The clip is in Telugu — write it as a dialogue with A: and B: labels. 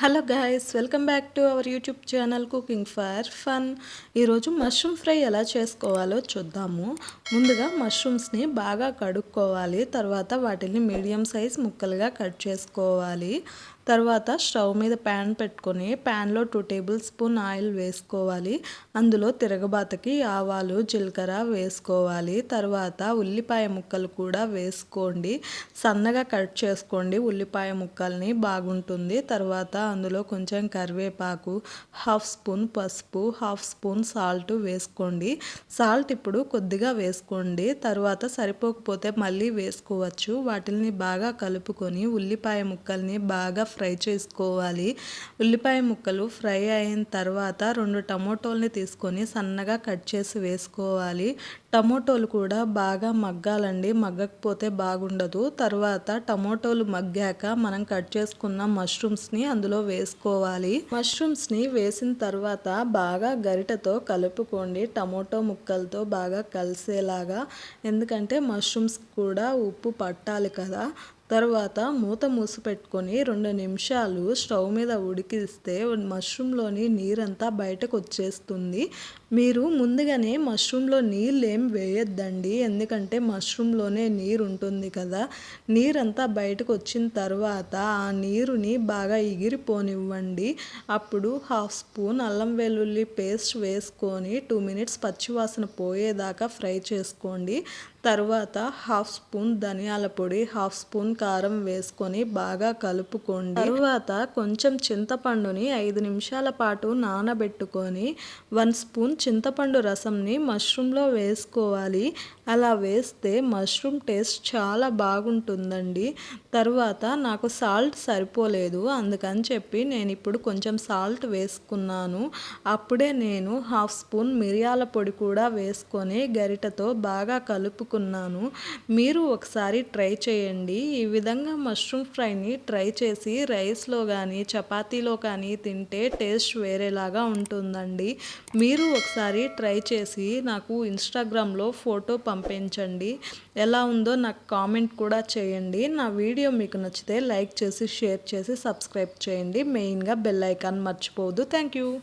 A: Hello guys welcome back to our YouTube channel cooking for fun. ఈరోజు మష్రూమ్ ఫ్రై ఎలా చేసుకోవాలో చూద్దాము. ముందుగా మష్రూమ్స్ని బాగా కడుక్కోవాలి. తర్వాత వాటిని మీడియం సైజ్ ముక్కలుగా కట్ చేసుకోవాలి. తర్వాత స్టవ్ మీద ప్యాన్ పెట్టుకొని ప్యాన్లో టూ టేబుల్ స్పూన్ ఆయిల్ వేసుకోవాలి. అందులో తిరగబాతకి ఆవాలు జీలకర్ర వేసుకోవాలి. తర్వాత ఉల్లిపాయ ముక్కలు కూడా వేసుకోండి. సన్నగా కట్ చేసుకోండి. ఉల్లిపాయ ముక్కల్ని బాగుంటుంది. తర్వాత అందులో కొంచెం కరివేపాకు హాఫ్ స్పూన్ పసుపు హాఫ్ స్పూన్ సాల్ట్ వేసుకోండి. సాల్ట్ ఇప్పుడు కొద్దిగా వేసుకోండి. తర్వాత సరిపోకపోతే మళ్ళీ వేసుకోవచ్చు. వాటిని బాగా కలుపుకొని ఉల్లిపాయ ముక్కల్ని బాగా ఫ్రై చేసుకోవాలి. ఉల్లిపాయ ముక్కలు ఫ్రై అయిన తర్వాత రెండు టమోటోల్ని తీసుకొని సన్నగా కట్ చేసి వేసుకోవాలి. టమోటోలు కూడా బాగా మగ్గాలండి. మగ్గకపోతే బాగుండదు. తర్వాత టమోటోలు మగ్గాక మనం కట్ చేసుకున్న మష్రూమ్స్ని అందులో వేసుకోవాలి. మష్రూమ్స్ని వేసిన తర్వాత బాగా గరిటతో కలుపుకోండి. టమోటో ముక్కలతో బాగా కలిసేలాగా. ఎందుకంటే మష్రూమ్స్ కూడా ఉప్పు పట్టాలి కదా. తర్వాత మూత మూసి పెట్టుకొని రెండు నిమిషాలు స్టవ్ మీద ఉడికిస్తే మష్రూమ్లోని నీరంతా బయటకు వచ్చేస్తుంది. మీరు ముందుగానే మష్రూమ్లో నీళ్ళు ఏం వేయొద్దండి. ఎందుకంటే మష్రూమ్లోనే నీరు ఉంటుంది కదా. నీరంతా బయటకు వచ్చిన తర్వాత ఆ నీరుని బాగా ఎగిరిపోనివ్వండి. అప్పుడు హాఫ్ స్పూన్ అల్లం వెల్లుల్లి పేస్ట్ వేసుకొని టూ మినిట్స్ పచ్చివాసన పోయేదాకా ఫ్రై చేసుకోండి. తర్వాత హాఫ్ స్పూన్ ధనియాల పొడి హాఫ్ స్పూన్ కారం వేసుకొని బాగా కలుపుకోండి. తర్వాత కొంచెం చింతపండుని ఐదు నిమిషాల పాటు నానబెట్టుకొని వన్ స్పూన్ చింతపండు రసంని మష్రూమ్లో వేసుకోవాలి. అలా వేస్తే మష్రూమ్ టేస్ట్ చాలా బాగుంటుందండి. తర్వాత నాకు సాల్ట్ సరిపోలేదు అందుకని చెప్పి నేను ఇప్పుడు కొంచెం సాల్ట్ వేసుకున్నాను. అప్పుడే నేను హాఫ్ స్పూన్ మిరియాల పొడి కూడా వేసుకొని గరిటతో బాగా కలుపుకున్నాను మీరు ఒకసారి ట్రై చేయండి. ఈ విధంగా మష్రూమ్ ఫ్రైని ట్రై చేసి రైస్లో కానీ చపాతీలో కానీ తింటే టేస్ట్ వేరేలాగా ఉంటుందండి. మీరు ఒకసారి ట్రై చేసి నాకు ఇన్స్టాగ్రామ్లో ఫోటో పంపించండి. ఎలా ఉందో నాకు కామెంట్ కూడా చేయండి. నా వీడియో మీకు నచ్చితే లైక్ చేసి షేర్ చేసి సబ్స్క్రైబ్ చేయండి. మెయిన్గా బెల్ ఐకాన్ మర్చిపోవద్దు. Thank you.